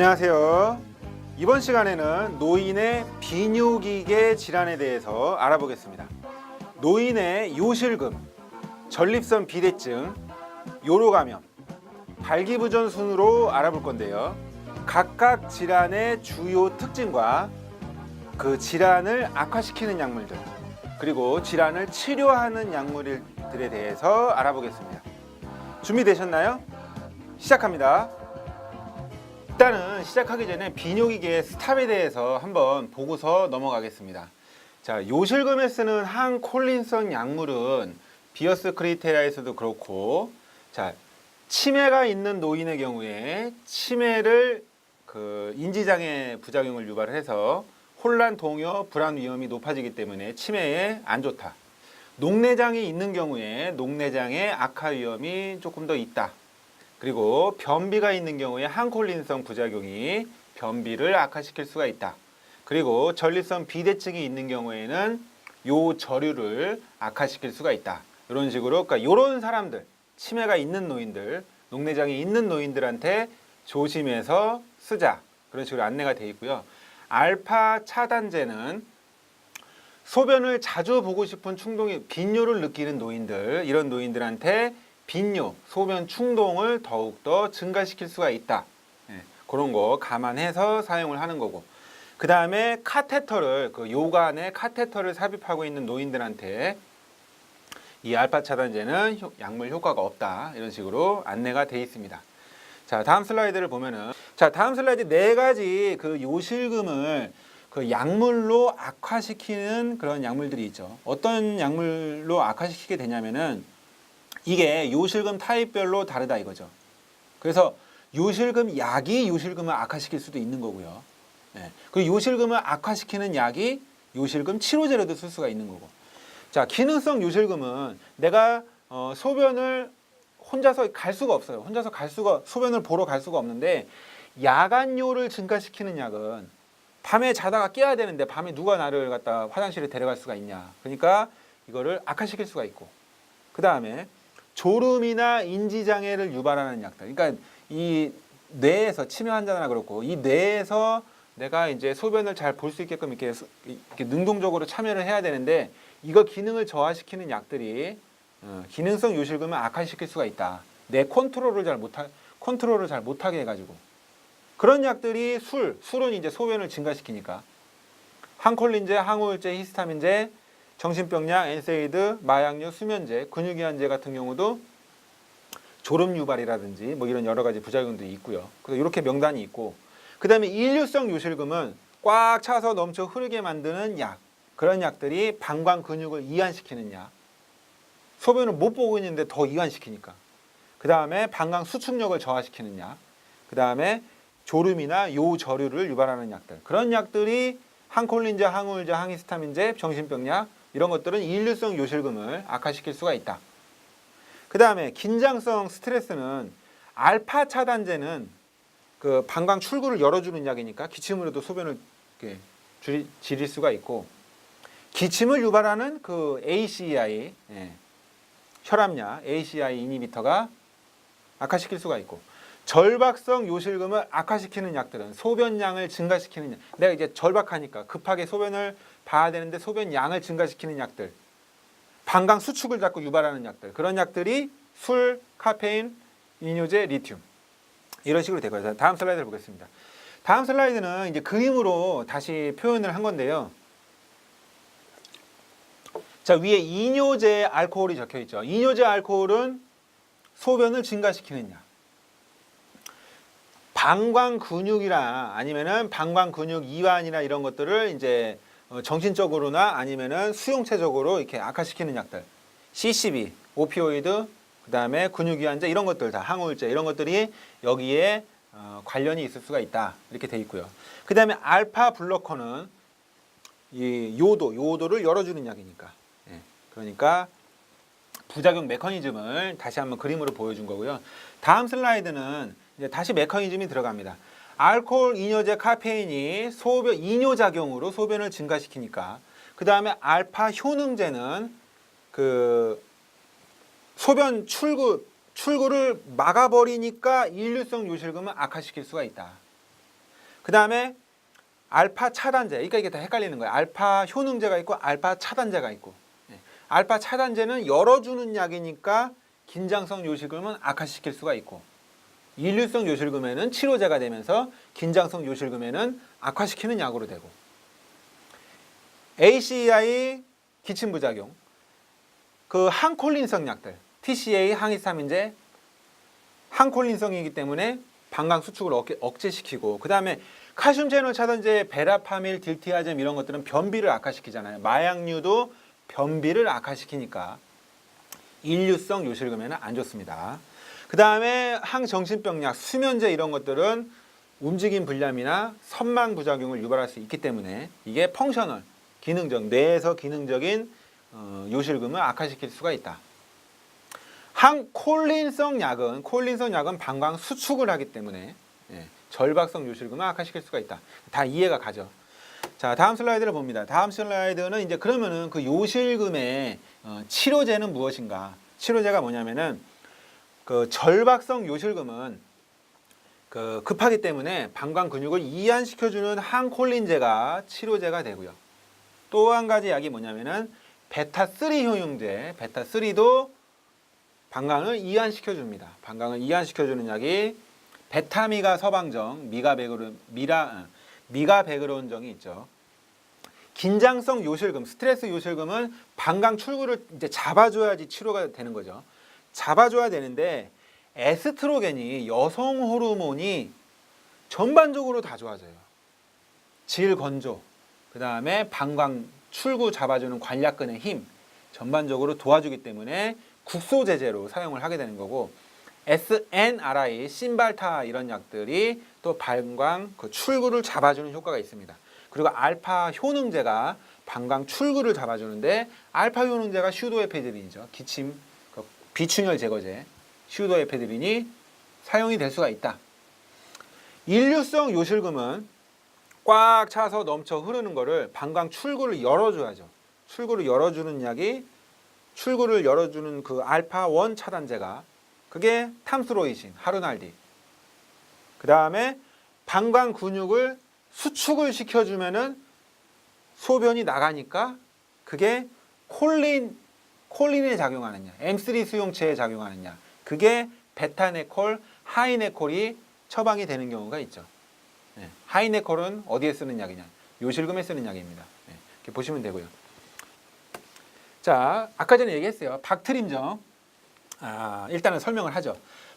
안녕하세요. 이번 시간에는 노인의 비뇨기계 질환에 대해서 알아보겠습니다. 노인의 요실금, 전립선 비대증, 요로감염, 발기부전 순으로 알아볼 건데요. 각각 질환의 주요 특징과 그 질환을 악화시키는 약물들, 그리고 질환을 치료하는 약물들에 대해서 알아보겠습니다. 준비되셨나요? 시작합니다. 일단은 시작하기 전에 비뇨기계 스탑에 대해서 한번 보고서 넘어가겠습니다. 자, 요실금에 쓰는 항콜린성 약물은 비어스 크리테라에서도 그렇고, 자, 치매가 있는 노인의 경우에 치매를 그 인지장애 부작용을 유발을 해서 혼란, 동요, 불안 위험이 높아지기 때문에 치매에 안 좋다. 녹내장이 있는 경우에 녹내장의 악화 위험이 조금 더 있다. 그리고 변비가 있는 경우에 항콜린성 부작용이 변비를 악화시킬 수가 있다. 그리고 전립선 비대증이 있는 경우에는 요 저류를 악화시킬 수가 있다. 이런 식으로 그러니까 이런 사람들 치매가 있는 노인들, 녹내장이 있는 노인들한테 조심해서 쓰자. 그런 식으로 안내가 돼 있고요. 알파 차단제는 소변을 자주 보고 싶은 충동이 빈뇨를 느끼는 노인들 이런 노인들한테 빈뇨, 소변 충동을 더욱더 증가시킬 수가 있다. 예, 그런 거 감안해서 사용을 하는 거고. 그 다음에 카테터를 그 요관에 카테터를 삽입하고 있는 노인들한테 이 알파 차단제는 효- 약물 효과가 없다 이런 식으로 안내가 돼 있습니다. 자 다음 슬라이드를 보면은 자 다음 슬라이드 네 가지 그 요실금을 그 약물로 악화시키는 그런 약물들이 있죠. 어떤 약물로 악화시키게 되냐면은 이게 요실금 타입별로 다르다 이거죠. 그래서 요실금 약이 요실금을 악화시킬 수도 있는 거고요. 예. 그 요실금을 악화시키는 약이 요실금 치료제로도 쓸 수가 있는 거고. 자, 기능성 요실금은 내가 어, 소변을 혼자서 갈 수가 없어요. 혼자서 갈 수가 소변을 보러 갈 수가 없는데 야간요를 증가시키는 약은 밤에 자다가 깨야 되는데 밤에 누가 나를 갖다 화장실에 데려갈 수가 있냐. 그러니까 이거를 악화시킬 수가 있고. 그 다음에 졸음이나 인지 장애를 유발하는 약들. 그러니까 이 뇌에서 치매 환자나 그렇고 이 뇌에서 내가 이제 소변을 잘 볼 수 있게끔 이렇게, 수- 이렇게 능동적으로 참여를 해야 되는데 이거 기능을 저하시키는 약들이 어, 기능성 요실금을 악화시킬 수가 있다. 내 컨트롤을 잘 못하 컨트롤을 잘 못하게 해가지고 그런 약들이 술, 술은 이제 소변을 증가시키니까 항콜린제, 항우울제, 히스타민제, 정신병약, 엔세이드, 마약류, 수면제, 근육이완제 같은 경우도 졸음 유발이라든지 뭐 이런 여러 가지 부작용들이 있고요. 그래서 이렇게 명단이 있고 그다음에 일류성 요실금은 꽉 차서 넘쳐 흐르게 만드는 약 그런 약들이 방광 근육을 이완시키는 약. 소변을 못 보고 있는데 더 이완시키니까. 그 다음에 방광 수축력을 저하시키는 약. 그 다음에 졸음이나 요저류를 유발하는 약들. 그런 약들이 항콜린제, 항우울제, 항히스타민제, 정신병약 이런 것들은 일류성 요실금을 악화시킬 수가 있다. 그 다음에 긴장성 스트레스는 알파 차단제는 그 방광 출구를 열어주는 약이니까 기침으로도 소변을 줄이, 지릴 수가 있고 기침을 유발하는 그 ACI 예, 혈압약 ACI 이니비터가 악화시킬 수가 있고 절박성 요실금을 악화시키는 약들은 소변량을 증가시키는 약. 내가 이제 절박하니까 급하게 소변을 봐야 되는데 소변 양을 증가시키는 약들. 방광 수축을 자꾸 유발하는 약들. 그런 약들이 술, 카페인, 이뇨제, 리튬. 이런 식으로 되고요. 다음 슬라이드를 보겠습니다. 다음 슬라이드는 이제 그림으로 다시 표현을 한 건데요. 자, 위에 이뇨제 알코올이 적혀 있죠. 이뇨제 알코올은 소변을 증가시키는 약. 방광 근육이나 아니면은 방광 근육 이완이나 이런 것들을 이제 어, 정신적으로나 아니면은 수용체적으로 이렇게 악화시키는 약들. CCB, 오피오이드, 그 다음에 근육 이완제 이런 것들 다 항우울제 이런 것들이 여기에 어, 관련이 있을 수가 있다. 이렇게 돼 있고요. 그 다음에 알파 블로커는 이 요도, 요도를 열어주는 약이니까. 예, 그러니까 부작용 메커니즘을 다시 한번 그림으로 보여준 거고요. 다음 슬라이드는 이제 다시 메커니즘이 들어갑니다. 알코올, 이뇨제, 카페인이 소변 이뇨 작용으로 소변을 증가시키니까 그 다음에 알파 효능제는 그 소변 출구 출구를 막아버리니까 일류성 요실금을 악화시킬 수가 있다. 그 다음에 알파 차단제. 그러니까 이게 다 헷갈리는 거예요. 알파 효능제가 있고 알파 차단제가 있고. 예. 알파 차단제는 열어주는 약이니까 긴장성 요실금은 악화시킬 수가 있고 일류성 요실금에는 치료제가 되면서 긴장성 요실금에는 악화시키는 약으로 되고. ACEI 기침 부작용 그 항콜린성 약들 TCA 항히스타민제 항콜린성이기 때문에 방광 수축을 억제, 억제시키고 그 다음에 칼슘 채널 차단제 베라파밀 딜티아젬 이런 것들은 변비를 악화시키잖아요. 마약류도 변비를 악화시키니까 인류성 요실금에는 안 좋습니다 그 다음에 항정신병약 수면제 이런 것들은 움직임 불량이나 선망 부작용을 유발할 수 있기 때문에 이게 펑셔널 기능적 뇌에서 기능적인 어, 요실금을 악화시킬 수가 있다. 항콜린성 약은 콜린성 약은 방광 수축을 하기 때문에 예, 절박성 요실금을 악화시킬 수가 있다. 다 이해가 가죠. 자 다음 슬라이드를 봅니다. 다음 슬라이드는 이제 그러면은 그 요실금의 어, 치료제는 무엇인가? 치료제가 뭐냐면은 그 절박성 요실금은 그 급하기 때문에 방광 근육을 이완시켜주는 항콜린제가 치료제가 되고요. 또 한 가지 약이 뭐냐면은 베타3 효용제, 베타3도 방광을 이완시켜 줍니다. 방광을 이완시켜 주는 약이 베타미가 서방정, 미가베그론, 미라, 어, 미가베그론정이 있죠. 긴장성 요실금, 스트레스 요실금은 방광 출구를 이제 잡아줘야지 치료가 되는 거죠. 잡아줘야 되는데 에스트로겐이 여성 호르몬이 전반적으로 다 좋아져요. 질 건조, 그 다음에 방광 출구 잡아주는 관략근의 힘 전반적으로 도와주기 때문에 국소 제제로 사용을 하게 되는 거고 SNRI, 신발타 이런 약들이 또 방광 그 출구를 잡아주는 효과가 있습니다. 그리고 알파 효능제가 방광 출구를 잡아주는데 알파 효능제가 슈도에페드린이죠. 기침 그 비충혈 제거제 슈도에페드린이 사용이 될 수가 있다. 인류성 요실금은 꽉 차서 넘쳐 흐르는 거를 방광 출구를 열어줘야죠. 출구를 열어주는 약이 출구를 열어주는 그 알파 1 차단제가 그게 탐스로이신, 하루날디. 그 다음에 방광 근육을 수축을 시켜주면은 소변이 나가니까 그게 콜린, 콜린에 작용하는 약, M3 수용체에 작용하는 약. 그게 베타네콜, 하이네콜이 처방이 되는 경우가 있죠. 네. 하이네콜은 어디에 쓰는 약이냐? 요실금에 쓰는 약입니다. 네. 이렇게 보시면 되고요. 자, 아까 전에 얘기했어요. 박트림점. 아, 일단은 설명을 하죠.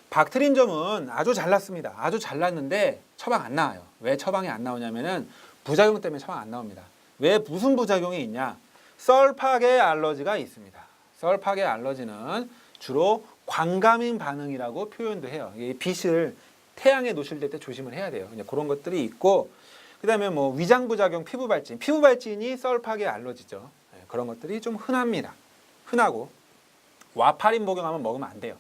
박트림점은 아주 잘났습니다. 아주 잘났는데 처방 안 나와요. 왜 처방이 안 나오냐면은 부작용 때문에 처방 안 나옵니다. 왜 무슨 부작용이 있냐? 썰파계 알러지가 있습니다. 썰파계 알러지는 주로 광감인 반응이라고 표현도 해요. 이 빛을 태양에 노출될 때 조심을 해야 돼요. 그런 것들이 있고 그다음에 뭐 위장 부작용, 피부 발진, 피부 발진이 썰파계 알러지죠. 네, 그런 것들이 좀 흔합니다. 흔하고 와파린 복용하면 먹으면 안 돼요.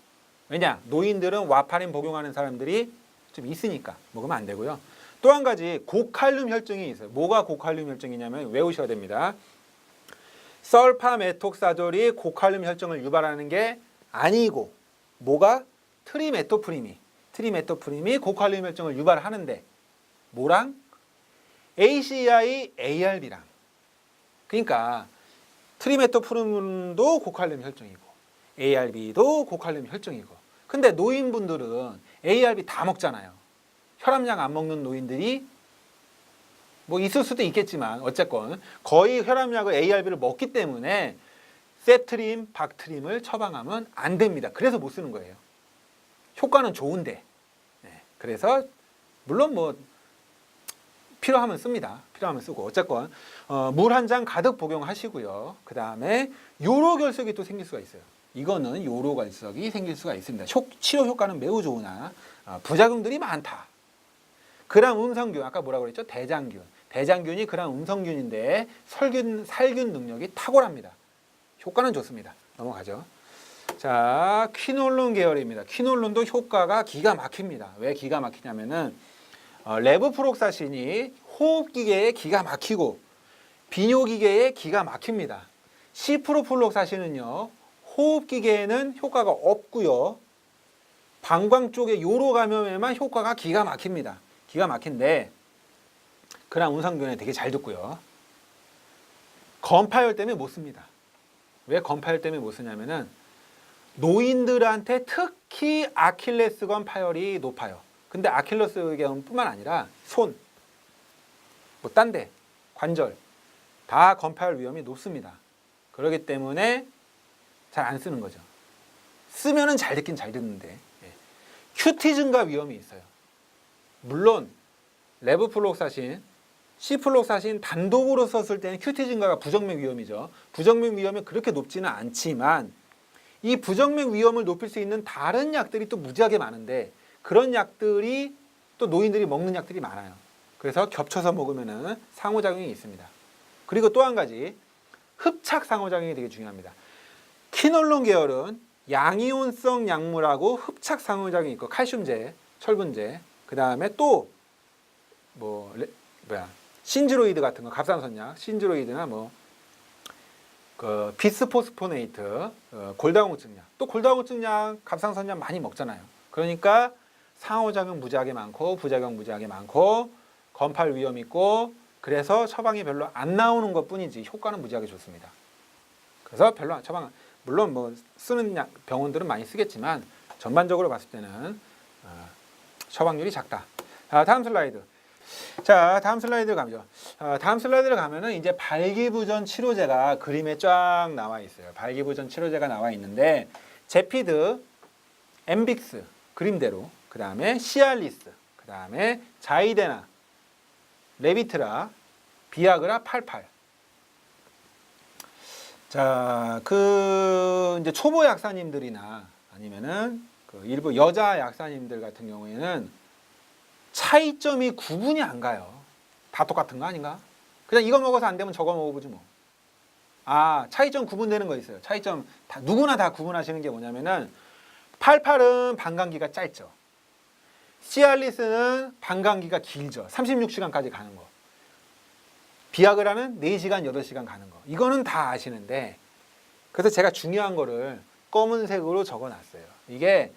왜냐? 노인들은 와파린 복용하는 사람들이 좀 있으니까 먹으면 안 되고요. 또 한 가지 고칼륨 혈증이 있어요. 뭐가 고칼륨 혈증이냐면 외우셔야 됩니다. 썰파메톡사졸이 고칼륨 혈증을 유발하는 게 아니고 뭐가? 트리메토프림이. 트리메토프림이 고칼륨 혈증을 유발하는데 뭐랑? ACI, ARB랑. 그러니까 트리메토프림도 고칼륨 혈증이고 ARB도 고칼륨 혈증이고. 근데 노인분들은 ARB 다 먹잖아요. 혈압약 안 먹는 노인들이 뭐 있을 수도 있겠지만 어쨌건 거의 혈압약을 ARB를 먹기 때문에 세트림, 박트림을 처방하면 안 됩니다. 그래서 못 쓰는 거예요. 효과는 좋은데. 네, 그래서 물론 뭐 필요하면 씁니다. 필요하면 쓰고 어쨌건 어, 물 한 잔 가득 복용하시고요. 그 다음에 요로 결석이 또 생길 수가 있어요. 이거는 요로 결석이 생길 수가 있습니다. 효- 치료 효과는 매우 좋으나 어, 부작용들이 많다. 그람 음성균 아까 뭐라고 그랬죠? 대장균. 대장균이 그람 음성균인데 설균 살균 능력이 탁월합니다. 효과는 좋습니다. 넘어가죠. 자, 퀴놀론 계열입니다. 퀴놀론도 효과가 기가 막힙니다. 왜 기가 막히냐면은 어, 레브프록사신이 호흡기계에 기가 막히고 비뇨기계에 기가 막힙니다. 시프로폴록사신은요 호흡기계에는 효과가 없고요. 방광 쪽에 요로 감염에만 효과가 기가 막힙니다. 기가 막힌데 그런 운상균에 되게 잘 듣고요. 건파열 때문에 못 씁니다. 왜 건파열 때문에 못 쓰냐면은 노인들한테 특히 아킬레스건 파열이 높아요. 근데 아킬레스건뿐만 아니라 손, 뭐 딴 데, 관절 다 건파열 위험이 높습니다. 그렇기 때문에 잘 안 쓰는 거죠. 쓰면은 잘 듣긴 잘 듣는데 예. 큐티 증가 위험이 있어요. 물론 레브플록사신, 시플록사신 단독으로 썼을 때는 큐티 증가가 부정맥 위험이죠. 부정맥 위험이 그렇게 높지는 않지만 이 부정맥 위험을 높일 수 있는 다른 약들이 또 무지하게 많은데 그런 약들이 또 노인들이 먹는 약들이 많아요. 그래서 겹쳐서 먹으면은 상호작용이 있습니다. 그리고 또 한 가지 흡착 상호작용이 되게 중요합니다. 키놀론 계열은 양이온성 약물하고 흡착 상호작용이 있고 칼슘제, 철분제, 그 다음에 또뭐 뭐야 신즈로이드 같은 거 갑상선약, 신즈로이드나 뭐 그 비스포스포네이트, 어, 골다공증 약, 또 골다공증 약, 갑상선 약 많이 먹잖아요. 그러니까 상호작용 무지하게 많고 부작용 무지하게 많고 건팔 위험 있고 그래서 처방이 별로 안 나오는 것 뿐이지 효과는 무지하게 좋습니다. 그래서 별로 안- 처방 물론 뭐 쓰는 약 병원들은 많이 쓰겠지만 전반적으로 봤을 때는 어, 처방률이 작다. 자, 다음 슬라이드. 자, 다음 슬라이드 가죠. 어, 다음 슬라이드를 가면은 이제 발기부전 치료제가 그림에 쫙 나와 있어요. 발기부전 치료제가 나와 있는데 제피드, 엠빅스 그림대로, 그 다음에 시알리스, 그 다음에 자이데나, 레비트라, 비아그라 88. 자, 그 이제 초보 약사님들이나 아니면은 그 일부 여자 약사님들 같은 경우에는 차이점이 구분이 안 가요. 다 똑같은 거 아닌가? 그냥 이거 먹어서 안 되면 저거 먹어보지 뭐. 아, 차이점 구분되는 거 있어요. 차이점 다 누구나 다 구분하시는 게 뭐냐면은 88은 방광기가 짧죠. 시알리스는 방광기가 길죠. 36시간까지 가는 거. 비아그라는 4시간, 8시간 가는 거. 이거는 다 아시는데 그래서 제가 중요한 거를 검은색으로 적어 놨어요. 이게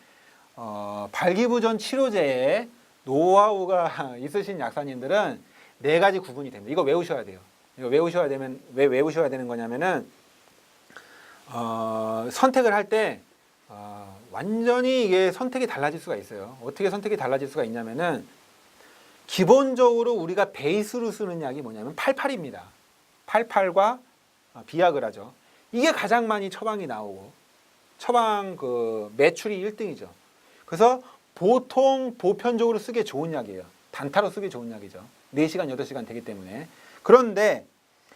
어, 발기부전 치료제에 노하우가 있으신 약사님들은 네 가지 구분이 됩니다. 이거 외우셔야 돼요. 이거 외우셔야 되면 왜 외우셔야 되는 거냐면은 어, 선택을 할때 어, 완전히 이게 선택이 달라질 수가 있어요. 어떻게 선택이 달라질 수가 있냐면은 기본적으로 우리가 베이스로 쓰는 약이 뭐냐면 88입니다. 88과 비아그라죠. 이게 가장 많이 처방이 나오고 처방 그 매출이 1등이죠. 그래서 보통 보편적으로 쓰기에 좋은 약이에요. 단타로 쓰기 좋은 약이죠. 4시간, 8시간 되기 때문에. 그런데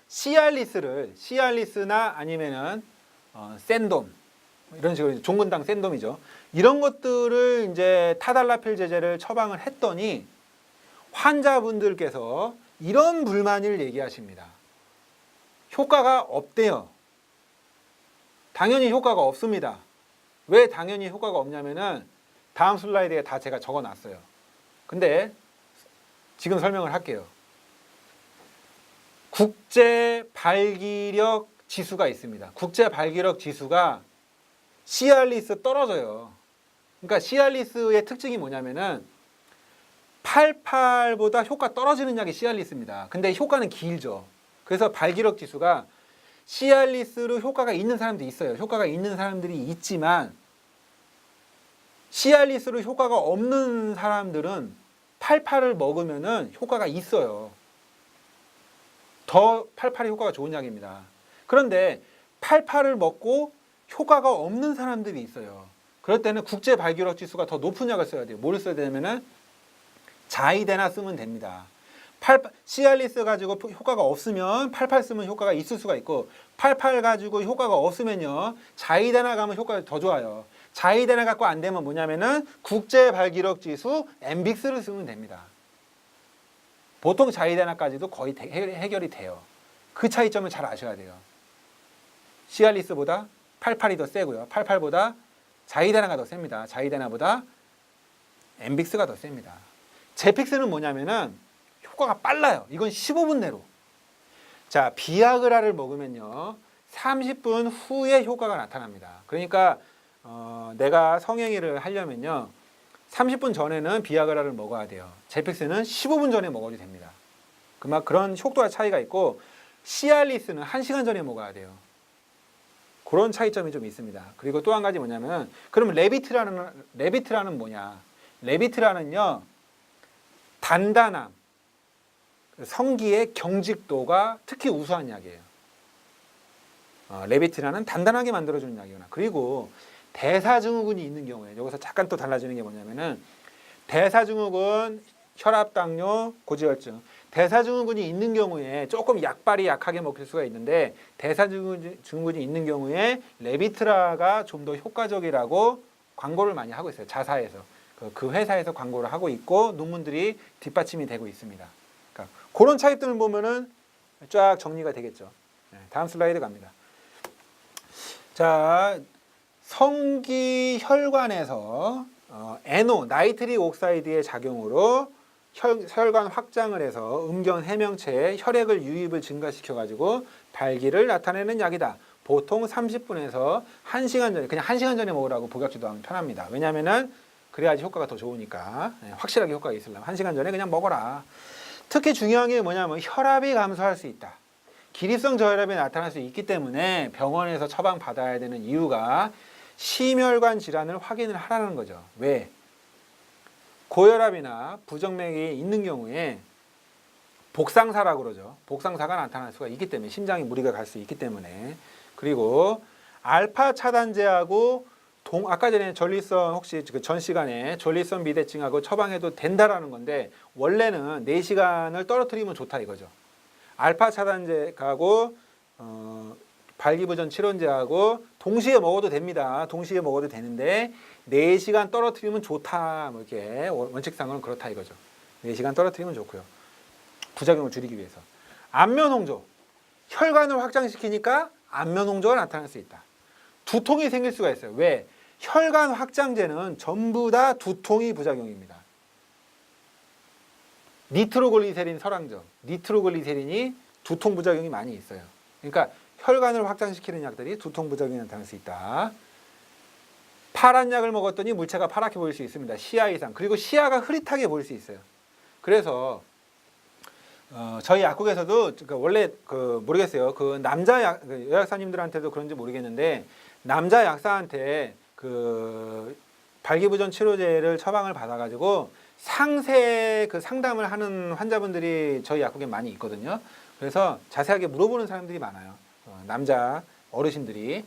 시알리스를 시알리스나 아니면은 어, 샌돔 이런 식으로 종근당 샌돔이죠. 이런 것들을 이제 타달라필 제제를 처방을 했더니 환자분들께서 이런 불만을 얘기하십니다. 효과가 없대요. 당연히 효과가 없습니다. 왜 당연히 효과가 없냐면은 다음 슬라이드에 다 제가 적어 놨어요. 근데 지금 설명을 할게요. 국제 발기력 지수가 있습니다. 국제 발기력 지수가 시알리스 떨어져요. 그러니까 시알리스의 특징이 뭐냐면은 88보다 효과 떨어지는 약이 시알리스입니다. 근데 효과는 길죠. 그래서 발기력 지수가 시알리스로 효과가 있는 사람도 있어요. 효과가 있는 사람들이 있지만 시알리스로 효과가 없는 사람들은 88을 먹으면은 효과가 있어요. 더 88이 효과가 좋은 약입니다. 그런데 88을 먹고 효과가 없는 사람들이 있어요. 그럴 때는 국제 발기력 지수가 더 높은 약을 써야 돼요. 뭐를 써야 되냐면은 자이데나 쓰면 됩니다. 8, 시알리스 가지고 효과가 없으면 88 쓰면 효과가 있을 수가 있고 88 가지고 효과가 없으면요 자이데나 가면 효과가 더 좋아요. 자이데나 갖고 안 되면 뭐냐면은 국제 발기력 지수 엠빅스를 쓰면 됩니다. 보통 자이데나까지도 거의 대- 해- 해결이 돼요. 그 차이점을 잘 아셔야 돼요. 시알리스보다 88이 더 세고요. 88보다 자이데나가 더 셉니다. 자이데나보다 엠빅스가 더 셉니다. 제픽스는 뭐냐면은 효과가 빨라요. 이건 15분 내로. 자, 비아그라를 먹으면요. 30분 후에 효과가 나타납니다. 그러니까 어, 내가 성행위를 하려면요. 30분 전에는 비아그라를 먹어야 돼요. 제픽스는 15분 전에 먹어도 됩니다. 그만 그런 효도와 차이가 있고 시알리스는 1시간 전에 먹어야 돼요. 그런 차이점이 좀 있습니다. 그리고 또 한 가지 뭐냐면 그럼 레비트라는 레비트라는 뭐냐? 레비트라는요. 단단함, 성기의 경직도가 특히 우수한 약이에요. 어, 레비트라는 단단하게 만들어주는 약이구나. 그리고 대사증후군이 있는 경우에 여기서 잠깐 또 달라지는 게 뭐냐면은 대사증후군, 혈압, 당뇨, 고지혈증. 대사증후군이 있는 경우에 조금 약발이 약하게 먹힐 수가 있는데 대사증후군이 있는 경우에 레비트라가 좀 더 효과적이라고 광고를 많이 하고 있어요. 자사에서 그- 그 회사에서 광고를 하고 있고 논문들이 뒷받침이 되고 있습니다. 그러니까 그런 차이점을 보면은 쫙 정리가 되겠죠. 네, 다음 슬라이드 갑니다. 자, 성기 혈관에서 어, NO 나이트릭 옥사이드의 작용으로 혈, 혈관 확장을 해서 음경 해명체에 혈액을 유입을 증가시켜 가지고 발기를 나타내는 약이다. 보통 30분에서 1시간 전에 그냥 1시간 전에 먹으라고 복약주도 하면 편합니다. 왜냐면은 그래야지 효과가 더 좋으니까 네, 확실하게 효과가 있으려면 1시간 전에 그냥 먹어라. 특히 중요한 게 뭐냐면 혈압이 감소할 수 있다. 기립성 저혈압이 나타날 수 있기 때문에 병원에서 처방 받아야 되는 이유가 심혈관 질환을 확인을 하라는 거죠. 왜? 고혈압이나 부정맥이 있는 경우에 복상사라고 그러죠. 복상사가 나타날 수가 있기 때문에 심장에 무리가 갈 수 있기 때문에 그리고 알파 차단제하고 동 아까 전에 전립선 혹시 그 전 시간에 전립선 비대증하고 처방해도 된다라는 건데 원래는 4시간을 떨어뜨리면 좋다 이거죠. 알파 차단제하고 어, 발기부전 치료제하고 동시에 먹어도 됩니다. 동시에 먹어도 되는데 4시간 떨어뜨리면 좋다. 뭐 이렇게 원- 원칙상으로는 그렇다 이거죠. 4시간 떨어뜨리면 좋고요. 부작용을 줄이기 위해서. 안면 홍조. 혈관을 확장시키니까 안면 홍조가 나타날 수 있다. 두통이 생길 수가 있어요. 왜? 혈관 확장제는 전부 다 두통이 부작용입니다. 니트로글리세린 설왕정, 니트로글리세린이 두통 부작용이 많이 있어요. 그러니까 혈관을 확장시키는 약들이 두통 부작용이 나타날 수 있다. 파란 약을 먹었더니 물체가 파랗게 보일 수 있습니다. 시야 이상. 그리고 시야가 흐릿하게 보일 수 있어요. 그래서 어, 저희 약국에서도 그 원래 그 모르겠어요. 그 남자 약, 그 여약사님들한테도 그런지 모르겠는데 남자 약사한테 그 발기부전 치료제를 처방을 받아가지고 상세 그 상담을 하는 환자분들이 저희 약국에 많이 있거든요. 그래서 자세하게 물어보는 사람들이 많아요. 어, 남자 어르신들이.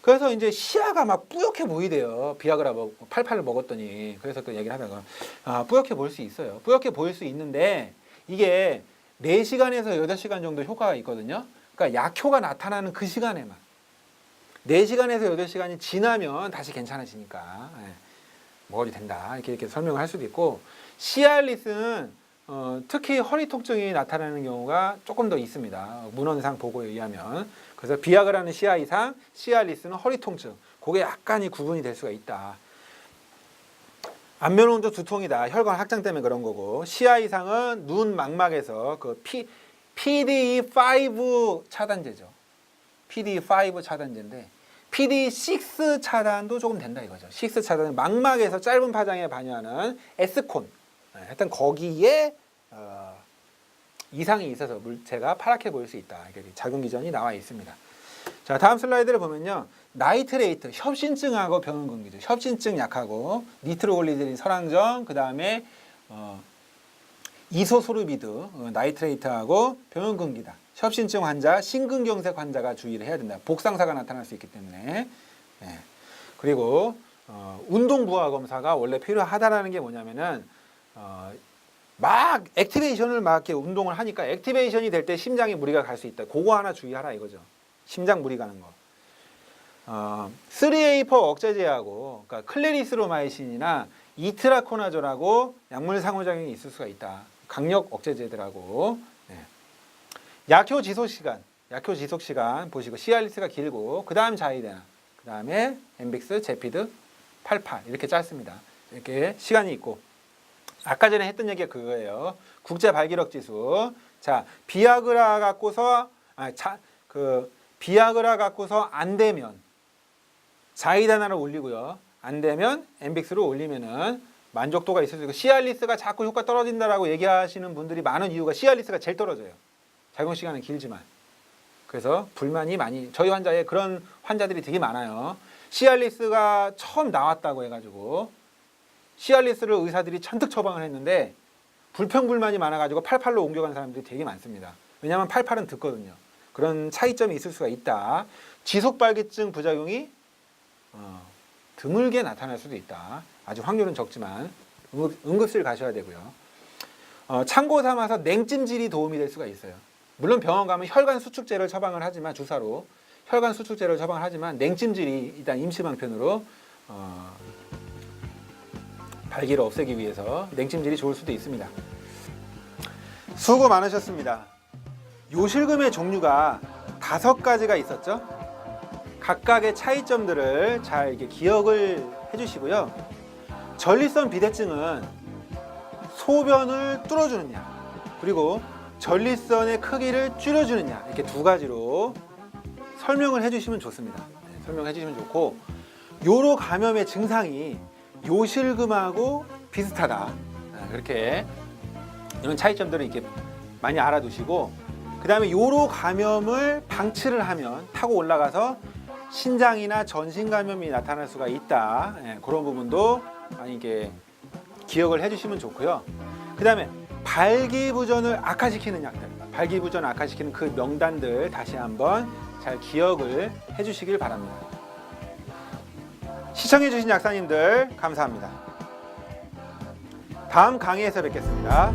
그래서 이제 시야가 막 뿌옇게 보이대요. 비아그라 먹, 팔팔을 먹었더니. 그래서 그 얘기를 하다가 아, 뿌옇게 보일 수 있어요. 뿌옇게 보일 수 있는데 이게 4시간에서 8시간 정도 효과가 있거든요. 그러니까 약효가 나타나는 그 시간에만. 4시간에서 8시간이 지나면 다시 괜찮아지니까 예, 먹어도 된다. 이렇게, 이렇게 설명을 할 수도 있고 시알리스는 어, 특히 허리 통증이 나타나는 경우가 조금 더 있습니다. 문헌상 보고에 의하면. 그래서 비아그라는 시야 이상, 시알리스는 허리 통증. 그게 약간이 구분이 될 수가 있다. 안면 온도 두통이다. 혈관 확장 때문에 그런 거고 시야 이상은 눈 망막에서 그 P, PDE5 차단제죠. PD5 차단제인데 PD6 차단도 조금 된다 이거죠. 6 차단은 망막에서 짧은 파장에 반영하는 에스콘. 네, 하여튼 거기에 어, 이상이 있어서 물체가 파랗게 보일 수 있다. 이게 작용 기전이 나와 있습니다. 자 다음 슬라이드를 보면요. 나이트레이트 협신증하고 병원근기죠. 협신증 약하고 니트로글리세린 설왕정 그 다음에 어, 이소소르비드 어, 나이트레이트하고 병원근기다. 협신증 환자, 심근경색 환자가 주의를 해야 된다. 복상사가 나타날 수 있기 때문에. 예. 그리고 어, 운동 부하 검사가 원래 필요하다라는 게 뭐냐면은 어, 막 액티베이션을 막 이렇게 운동을 하니까 액티베이션이 될 때 심장에 무리가 갈 수 있다. 그거 하나 주의하라 이거죠. 심장 무리 가는 거. 어, 3A4 억제제하고 그러니까 클레리스로마이신이나 이트라코나졸하고 약물 상호작용이 있을 수가 있다. 강력 억제제들하고 예. 약효 지속 시간, 약효 지속 시간 보시고 시알리스가 길고 그 다음 자이데나, 그 다음에 엠빅스, 제피드, 88 이렇게 짧습니다. 이렇게 시간이 있고 아까 전에 했던 얘기가 그거예요. 국제 발기력 지수. 자, 비아그라 갖고서 아, 자, 그 비아그라 갖고서 안 되면 자이다나를 올리고요. 안 되면 엠빅스를 올리면은 만족도가 있을 수 있고 시알리스가 자꾸 효과 떨어진다라고 얘기하시는 분들이 많은 이유가 시알리스가 제일 떨어져요. 작용 시간은 길지만. 그래서 불만이 많이 저희 환자에 그런 환자들이 되게 많아요. 시알리스가 처음 나왔다고 해가지고 시알리스를 의사들이 천득 처방을 했는데 불평불만이 많아가지고 88로 옮겨간 사람들이 되게 많습니다. 왜냐하면 88은 듣거든요. 그런 차이점이 있을 수가 있다. 지속발기증 부작용이 어, 드물게 나타날 수도 있다. 아주 확률은 적지만 응급, 응급실 가셔야 되고요. 어, 참고 삼아서 냉찜질이 도움이 될 수가 있어요. 물론 병원 가면 혈관 수축제를 처방을 하지만 주사로 혈관 수축제를 처방을 하지만 냉찜질이 일단 임시 방편으로 어, 발기를 없애기 위해서 냉찜질이 좋을 수도 있습니다. 수고 많으셨습니다. 요실금의 종류가 다섯 가지가 있었죠. 각각의 차이점들을 잘 이렇게 기억을 해주시고요. 전립선 비대증은 소변을 뚫어주는 약 그리고 전립선의 크기를 줄여주는 약 이렇게 두 가지로 설명을 해주시면 좋습니다. 네, 설명해 주시면 좋고 요로 감염의 증상이 요실금하고 비슷하다. 아, 그렇게 이런 차이점들을 이렇게 많이 알아두시고 그 다음에 요로 감염을 방치를 하면 타고 올라가서 신장이나 전신 감염이 나타날 수가 있다. 예, 그런 부분도 많이 이렇게 기억을 해주시면 좋고요. 그 다음에 발기부전을 악화시키는 약들, 발기부전 악화시키는 그 명단들 다시 한번 잘 기억을 해주시길 바랍니다. 시청해주신 약사님들 감사합니다. 다음 강의에서 뵙겠습니다.